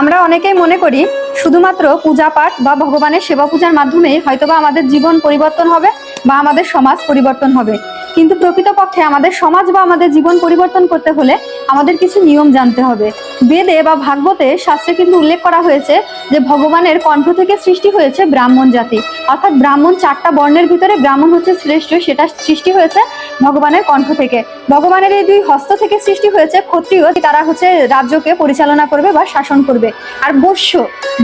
আমরা অনেকেই মনে করি শুধুমাত্র পূজা পাঠ বা ভগবানের সেবা পূজার মাধ্যমে হয়তোবা আমাদের জীবন পরিবর্তন হবে বা আমাদের সমাজ পরিবর্তন হবে। কিন্তু প্রকৃতপক্ষে আমাদের সমাজ বা আমাদের জীবন পরিবর্তন করতে হলে আমাদের কিছু নিয়ম জানতে হবে। বেদে বা ভাগবতে শাস্ত্রে কিন্তু উল্লেখ করা হয়েছে যে ভগবানের কণ্ঠ থেকে সৃষ্টি হয়েছে ব্রাহ্মণ জাতি। অর্থাৎ ব্রাহ্মণ চারটা বর্ণের ভিতরে ব্রাহ্মণ হচ্ছে শ্রেষ্ঠ, সেটা সৃষ্টি হয়েছে ভগবানের কণ্ঠ থেকে। ভগবানের এই দুই হস্ত থেকে সৃষ্টি হয়েছে ক্ষত্রিয় তারা হচ্ছে রাজ্যকে পরিচালনা করবে বা শাসন করবে। আর বৈশ্য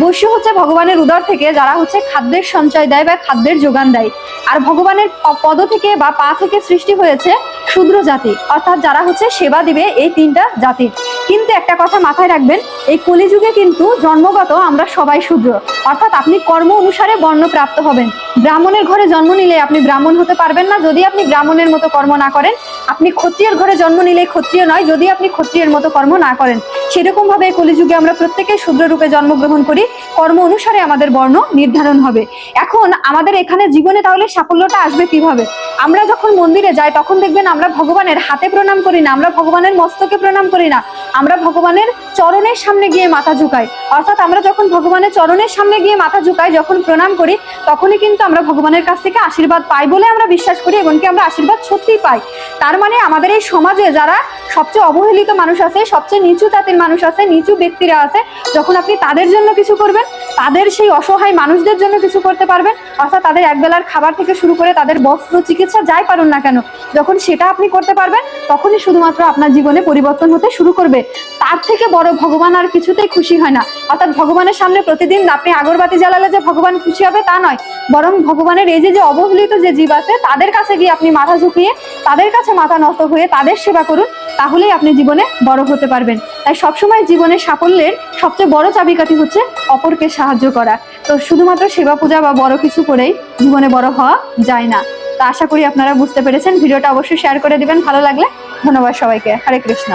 বৈশ্য হচ্ছে ভগবানের উদর থেকে যারা হচ্ছে খাদ্যের সঞ্চয় দেয় বা খাদ্যের যোগান দেয়। আর ভগবানের পদ থেকে বা পা থেকে সৃষ্টি হয়েছে শূদ্র জাতি, অর্থাৎ যারা হচ্ছে সেবা দিবে এই তিনটা জাতির। কিন্তু একটা কথা মাথায় রাখবেন, এই কলিযুগে কিন্তু জন্মগত আমরা সবাই শূদ্র। অর্থাৎ আপনি কর্ম অনুসারে বর্ণ প্রাপ্ত হবেন। ব্রাহ্মণের ঘরে জন্ম নিলে আপনি ব্রাহ্মণ হতে পারবেন না। যদি আপনি ব্রাহ্মণের মতো কর্ম না করেন, আপনি ক্ষত্রিয়ের ঘরে জন্ম নিলে ক্ষত্রিয় নয়। যদি আপনি ক্ষত্রিয়ের মতো কর্ম না করেন সেরকম ভাবে এই কলিযুগে আমরা প্রত্যেকেই শূদ্র রূপে জন্মগ্রহণ করি। কর্ম অনুসারে আমাদের বর্ণ নির্ধারণ হবে। এখন আমাদের এখানে জীবনে তাহলে সাফল্যটা আসবে কীভাবে? আমরা যখন মন্দিরে যাই, তখন দেখবেন আমরা ভগবানের হাতে প্রণাম করি না, আমরা ভগবানের মস্তকে প্রণাম করি না। আমরা ভগবানের চরণের সামনে গিয়ে মাথা ঝুঁকাই। অর্থাৎ আমরা যখন ভগবানের চরণের সামনে গিয়ে মাথা ঝুঁকাই, যখন প্রণাম করি, তখনই কিন্তু আমরা ভগবানের কাছ থেকে আশীর্বাদ পাই বলে আমরা বিশ্বাস করি এবং কি আমরা আশীর্বাদ সত্যিই পাই। তার মানে আমাদের এই সমাজে যারা সবচেয়ে অবহেলিত মানুষ আছে, সবচেয়ে নিচু জাতির মানুষ আছে, নিচু ব্যক্তিরা আছে, যখন আপনি তাদের জন্য কিছু করবেন তাদের সেই অসহায় মানুষদের জন্য কিছু করতে পারবেন। অর্থাৎ তাদের একবেলার খাবার থেকে শুরু করে তাদের বস্ত্র, চিকিৎসা যাই পারুন না কেন, যখন সেটা আপনি করতে পারবেন, তখনই শুধুমাত্র আপনার জীবনে পরিবর্তন হতে শুরু করবে। তার থেকে বড় ভগবান আর কিছুতেই খুশি হয় না। অর্থাৎ ভগবানের সামনে প্রতিদিন আপনি আগরবাতি জ্বালালে যে ভগবান খুশি হবে তা নয়। বরং ভগবানের এই যে যে অবহেলিত যে জীব আছে, তাদের কাছে গিয়ে আপনি মাথা ঝুঁকিয়ে, তাদের কাছে মাথা নত হয়ে তাদের সেবা করুন। তাহলেই আপনি জীবনে বড় হতে পারবেন। তাই সবসময় জীবনের সাফল্যের সবচেয়ে বড় চাবিকাঠি হচ্ছে অপরকে সাহায্য করা। তো শুধুমাত্র সেবা পূজা বা বড় কিছু করেই জীবনে বড় হওয়া যায় না। তা আশা করি আপনারা বুঝতে পেরেছেন। ভিডিওটা অবশ্যই শেয়ার করে দিবেন। ভালো লাগলে ধন্যবাদ সবাইকে। হরে কৃষ্ণ।